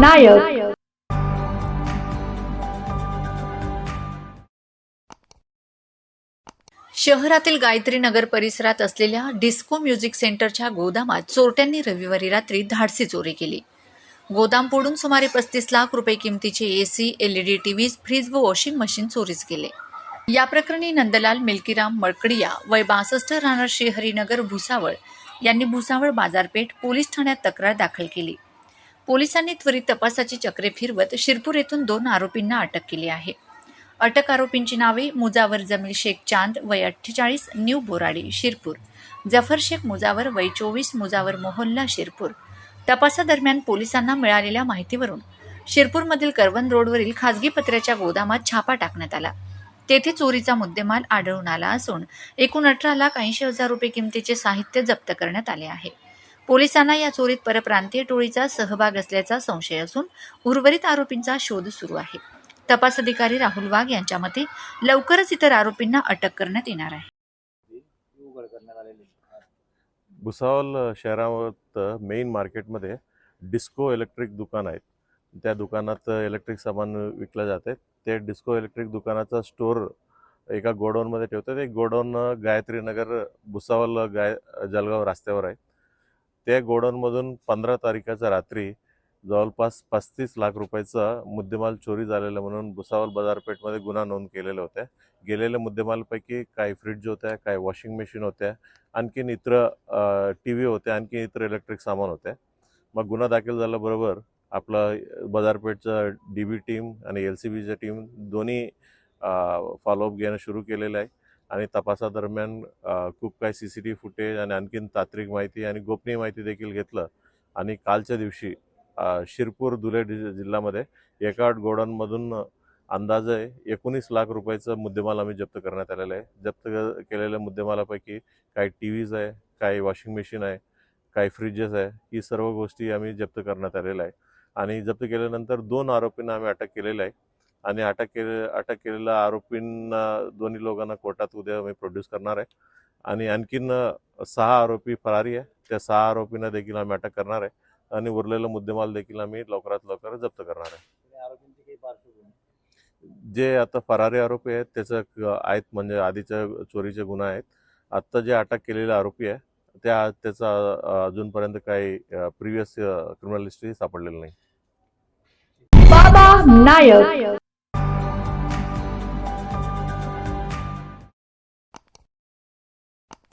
नायक. शहरातील गायत्री नगर परिसरात असलेल्या डिस्को म्युझिक सेंटरच्या गोदामात चोरट्यांनी रविवारी रात्री धाडसी चोरी केली. गोदाम फोडून सुमारे पस्तीस लाख रुपये किमतीचे एसी एलईडी टीव्ही फ्रीज व वॉशिंग मशीन चोरीस गेले. या प्रकरणी नंदलाल मिल्कीराम मळकडिया वय बासष्ट राहणार श्रीहरिनगर भुसावळ यांनी भुसावळ बाजारपेठ पोलीस ठाण्यात तक्रार दाखल केली. पोलिसांनी त्वरित तपासाची चक्रे फिरवत शिरपूर येथून दोन आरोपींना अटक केली आहे. अटक आरोपींची नावे मुजावर जमील शेख चांद वय अठ्ठेचाळीस न्यू बोराडी शिरपूर. जफर शेख मुजावर वय चोवीस मुजावर मोहल्ला शिरपूर. तपासादरम्यान पोलिसांना मिळालेल्या माहितीवरून शिरपूरमधील करवन रोडवरील खासगी पत्र्याच्या गोदामात छापा टाकण्यात आला. तेथे चोरीचा मुद्देमाल आढळून आला असून एकूण अठरा लाख ऐंशी हजार रुपये किमतीचे साहित्य जप्त करण्यात आले आहे. पोलिसांना या चोरीत परप्रांतीय टोळीचा सहभाग असल्याचा संशय असून उर्वरित आरोपींचा शोध सुरू आहे. तपास अधिकारी राहुल वाघ यांच्या मते लवकरच इतर आरोपींना अटक करण्यात येणार आहे. भुसावल शहरात मेन मार्केटमध्ये डिस्को इलेक्ट्रिक दुकान आहेत. त्या दुकानात इलेक्ट्रिक सामान विकलं जाते ते डिस्को इलेक्ट्रिक दुकानाचा स्टोर एका गोडाऊनमध्ये ठेवतात. एक गोडाऊन गायत्री नगर भुसावल गाय जलगाव रस्त्यावर आहे. त्या गोडाऊनमधून पंधरा तारखेच्या रात्री जवळपास पस्तीस लाख रुपयाचा मुद्देमाल चोरी झालेला म्हणून भुसावळ बाजारपेठमध्ये गुन्हा नोंद केलेला होत्या. गेलेल्या मुद्देमालपैकी काही फ्रीज होत्या काही वॉशिंग मशीन होत्या आणखीन इतर टी व्ही होत्या आणखी इतर इलेक्ट्रिक सामान होत्या. मग गुन्हा दाखल झाल्याबरोबर आपलं बाजारपेठचं डी बी टीम आणि एल सी बीच्या टीम दोन्ही फॉलोअप घेणं सुरू केलेलं आहे. आणि तपासादरम्यान खूप काही सी सी टी फुटेज आणि आणखीन तांत्रिक माहिती आणि गोपनीय माहिती देखील घेतलं. आणि कालच्या दिवशी शिरपूर धुळे जि- जिल्ह्यामध्ये एका गोडाऊनमधून अंदाजे एकोणीस लाख रुपयाचं मुद्देमाल आम्ही जप्त करण्यात आलेलं आहे. जप्त केलेल्या मुद्देमालापैकी काही टी व्हीज आहे काही वॉशिंग मशीन आहे काही फ्रीजेस आहे ही सर्व गोष्टी आम्ही जप्त करण्यात आलेल्या आहे. आणि जप्त केल्यानंतर दोन आरोपींना आम्ही अटक केलेलं आहे. आणि अटक केले अटक केलेल्या आरोपींना दोन्ही लोकांना कोर्टात उद्या आम्ही प्रोड्यूस करणार आहे. आणि आणखीन सहा आरोपी फरारी आहे. त्या सहा आरोपींना देखील आम्ही अटक करणार आहे. आणि उरलेला मुद्देमाल देखील आम्ही लवकरात लवकर जप्त करणार आहे. आणि आरोपींची काही पार्श्वभूमी? जे आता फरारी आरोपी आहेत त्याचं आहेत म्हणजे आधीच्या चोरीचे गुन्हा आहेत. आत्ता जे अटक केलेले आरोपी आहे त्या त्याचा अजूनपर्यंत काही प्रिव्हियस क्रिमिनल हिस्ट्री सापडलेलं नाही. बाबा नायक.